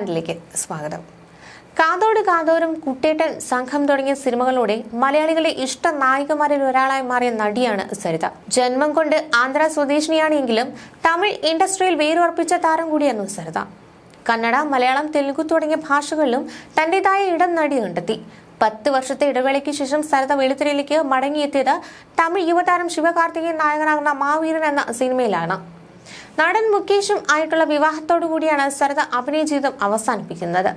ചാനലിലേക്ക് സ്വാഗതം. കാതോട് കാതോരും കുട്ടേട്ടൻ സംഘം തുടങ്ങിയ സിനിമകളിലൂടെ മലയാളികളെ ഇഷ്ട നായികമാരിൽ ഒരാളായി മാറിയ നടിയാണ് സരിത. ജന്മം കൊണ്ട് ആന്ധ്ര സ്വദേശിനിയാണെങ്കിലും തമിഴ് ഇൻഡസ്ട്രിയിൽ വേരുറപ്പിച്ച താരം കൂടിയായിരുന്നു സരിത. കന്നഡ മലയാളം തെലുഗു തുടങ്ങിയ ഭാഷകളിലും തന്റേതായ ഇടം നടി കണ്ടെത്തി. പത്ത് വർഷത്തെ ഇടവേളയ്ക്ക് ശേഷം സരിത വെളുത്തിരയിലേക്ക് മടങ്ങിയെത്തിയത് തമിഴ് യുവതാരം ശിവകാർത്തികേയൻ നായകനാകുന്ന മാവീരൻ എന്ന സിനിമയിലാണ്. നടൻ മുകേഷും ആയിട്ടുള്ള വിവാഹത്തോടു കൂടിയാണ് സരദ അഭിനയ ജീവിതം അവസാനിപ്പിക്കുന്നത്.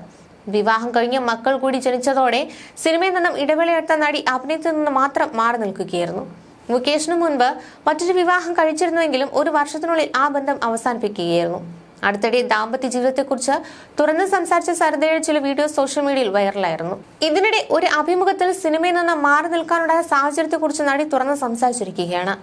വിവാഹം കഴിഞ്ഞ് മക്കൾ കൂടി ജനിച്ചതോടെ സിനിമയിൽ നിന്നും ഇടവേളയെടുത്ത നടി അഭിനയത്തിൽ നിന്ന് മാത്രം മാറി നിൽക്കുകയായിരുന്നു. മുകേഷിനു മുൻപ് മറ്റൊരു വിവാഹം കഴിച്ചിരുന്നുവെങ്കിലും ഒരു വർഷത്തിനുള്ളിൽ ആ ബന്ധം അവസാനിപ്പിക്കുകയായിരുന്നു. അടുത്തിടെ ദാമ്പത്യ ജീവിതത്തെക്കുറിച്ച് തുറന്ന് സംസാരിച്ച സരദയുടെ ചില വീഡിയോ സോഷ്യൽ മീഡിയയിൽ വൈറലായിരുന്നു. ഇതിനിടെ ഒരു അഭിമുഖത്തിൽ സിനിമയിൽ നിന്ന് മാറി നിൽക്കാനുണ്ടായ സാഹചര്യത്തെക്കുറിച്ച് നടി തുറന്ന് സംസാരിച്ചിരിക്കുകയാണ്.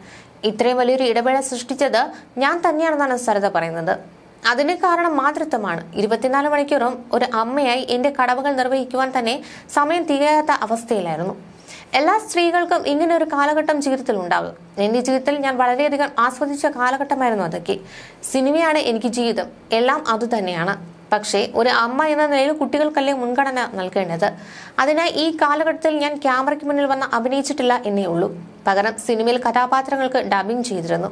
ഇത്രയും വലിയൊരു ഇടവേള സൃഷ്ടിച്ചത് ഞാൻ തന്നെയാണെന്നാണ് സരിത പറയുന്നത്. അതിന് കാരണം മാതൃത്വമാണ്. ഇരുപത്തിനാല് മണിക്കൂറും ഒരു അമ്മയായി എന്റെ കടമകൾ നിർവഹിക്കുവാൻ തന്നെ സമയം തികയാത്ത അവസ്ഥയിലായിരുന്നു. എല്ലാ സ്ത്രീകൾക്കും ഇങ്ങനെ ഒരു കാലഘട്ടം ജീവിതത്തിൽ ഉണ്ടാകും എന്റെ ജീവിതത്തിൽ ഞാൻ വളരെയധികം ആസ്വദിച്ച കാലഘട്ടമായിരുന്നു അതൊക്കെ. സിനിമയാണ് എനിക്ക് ജീവിതം. എല്ലാം അതുതന്നെയാണ് പക്ഷേ ഒരു അമ്മ എന്ന നിലയിൽ കുട്ടികൾക്കല്ലേ മുൻഗണന നൽകേണ്ടത്? അതിനായി ഈ കാലഘട്ടത്തിൽ ഞാൻ ക്യാമറയ്ക്ക് മുന്നിൽ വന്ന് അഭിനയിച്ചിട്ടില്ല എന്നേ ഉള്ളൂ. പകരം സിനിമയിൽ കഥാപാത്രങ്ങൾക്ക് ഡബിംഗ് ചെയ്തിരുന്നു.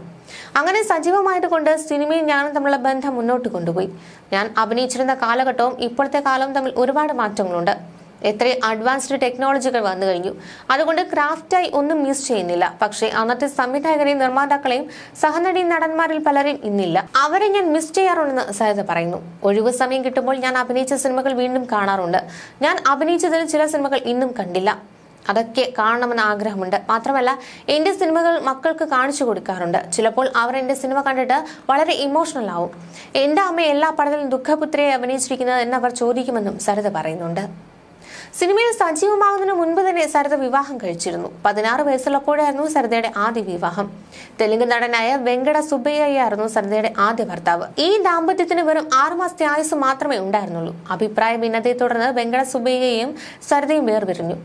അങ്ങനെ സജീവമായതുകൊണ്ട് സിനിമയും ഞാനും തമ്മിലുള്ള ബന്ധം മുന്നോട്ട് കൊണ്ടുപോയി. ഞാൻ അഭിനയിച്ചിരുന്ന കാലഘട്ടവും ഇപ്പോഴത്തെ കാലവും തമ്മിൽ ഒരുപാട് മാറ്റങ്ങളുണ്ട്. എത്രയും അഡ്വാൻസ്ഡ് ടെക്നോളജികൾ വന്നു കഴിഞ്ഞു. അതുകൊണ്ട് ക്രാഫ്റ്റായി ഒന്നും മിസ് ചെയ്യുന്നില്ല. പക്ഷേ അന്നത്തെ സംവിധായകരെയും നിർമ്മാതാക്കളെയും സഹനടി നടന്മാരിൽ പലരെയും ഇന്നില്ല. അവരെ ഞാൻ മിസ് ചെയ്യാറുണ്ടെന്ന് സരിത പറയുന്നു. ഒഴിവ് സമയം കിട്ടുമ്പോൾ ഞാൻ അഭിനയിച്ച സിനിമകൾ വീണ്ടും കാണാറുണ്ട്. ഞാൻ അഭിനയിച്ചതിൽ ചില സിനിമകൾ ഇന്നും കണ്ടില്ല. അതൊക്കെ കാണണമെന്ന് ആഗ്രഹമുണ്ട്. മാത്രമല്ല എന്റെ സിനിമകൾ മക്കൾക്ക് കാണിച്ചു കൊടുക്കാറുണ്ട്. ചിലപ്പോൾ അവർ എന്റെ സിനിമ കണ്ടിട്ട് വളരെ ഇമോഷണൽ ആവും. എന്റെ അമ്മ എല്ലാ പടത്തിലും ദുഃഖപുത്രയെ അഭിനയിച്ചിരിക്കുന്നത് എന്നവർ ചോദിക്കുമെന്നും സരിത പറയുന്നുണ്ട്. സിനിമയിൽ സജീവമാകുന്നതിന് മുൻപ് തന്നെ സരിത വിവാഹം കഴിച്ചിരുന്നു. പതിനാറ് വയസ്സുള്ളപ്പോഴായിരുന്നു സരിതയുടെ ആദ്യ വിവാഹം. തെലുങ്ക് നടനായ വെങ്കട സുബ്ബയ്യായിരുന്നു സരിതയുടെ ആദ്യ ഭർത്താവ്. ഈ ദാമ്പത്യത്തിന് വെറും ആറു മാസത്തെ ആയുസ് മാത്രമേ ഉണ്ടായിരുന്നുള്ളൂ. അഭിപ്രായ ഭിന്നതയെ തുടർന്ന് വെങ്കട സുബ്ബയ്യയും സരിതയും വേർപിരിഞ്ഞു.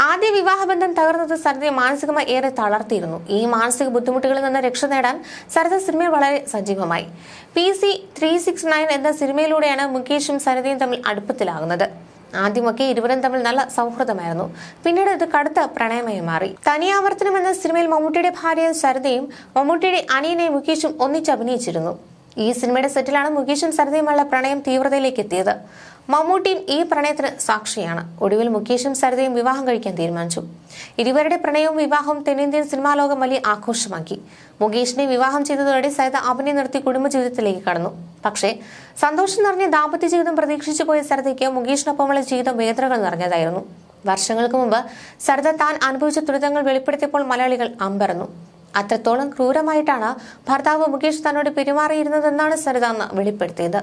ആദ്യ വിവാഹബന്ധം തകർന്നത് സരിതയെ മാനസികമായി ഏറെ തളർത്തിയിരുന്നു. ഈ മാനസിക ബുദ്ധിമുട്ടുകളിൽ നിന്ന് രക്ഷ നേടാൻ സരിത സിനിമയിൽ വളരെ സജീവമായി. P C three six nine എന്ന സിനിമയിലൂടെയാണ് മുകേഷും സരിതയും തമ്മിൽ അടുപ്പത്തിലാകുന്നത്. ആദ്യമൊക്കെ ഇരുവരും തമ്മിൽ നല്ല സൗഹൃദമായിരുന്നു. പിന്നീട് ഇത് കടുത്ത പ്രണയമായി മാറി. തനിയാവർത്തനം എന്ന സിനിമയിൽ മമ്മൂട്ടിയുടെ ഭാര്യ സരിതയും മമ്മൂട്ടിയുടെ അനിയനെ മുകേഷും ഒന്നിച്ച് അഭിനയിച്ചിരുന്നു. ഈ സിനിമയുടെ സെറ്റിലാണ് മുകേഷും സരിതയുമുള്ള പ്രണയം തീവ്രതയിലേക്ക് എത്തിയത്. മമ്മൂട്ടിയും ഈ പ്രണയത്തിന് സാക്ഷിയാണ്. ഒടുവിൽ മുകേഷും സരിതയും വിവാഹം കഴിക്കാൻ തീരുമാനിച്ചു. ഇരുവരുടെ പ്രണയവും വിവാഹവും തെന്നിന്ത്യൻ സിനിമാ ലോകം വലിയ ആഘോഷമാക്കി. മുകേഷിനെ വിവാഹം ചെയ്തതോടെ സരിത അഭിനയം നിർത്തി കുടുംബജീവിതത്തിലേക്ക് കടന്നു. പക്ഷേ സന്തോഷം നിറഞ്ഞ ദാമ്പത്യ ജീവിതം പ്രതീക്ഷിച്ചു പോയ സരിതയ്ക്ക് മുകേഷിനൊപ്പമുള്ള ജീവിതം വേദനകൾ നിറഞ്ഞതായിരുന്നു. വർഷങ്ങൾക്ക് മുമ്പ് സരിത താൻ അനുഭവിച്ച ദുരിതങ്ങൾ വെളിപ്പെടുത്തിയപ്പോൾ മലയാളികൾ അമ്പരന്നു. അത്രത്തോളം ക്രൂരമായിട്ടാണ് ഭർത്താവ് മുകേഷ് തന്നോട് പെരുമാറിയിരുന്നതെന്നാണ് സരിത അന്ന് വെളിപ്പെടുത്തിയത്.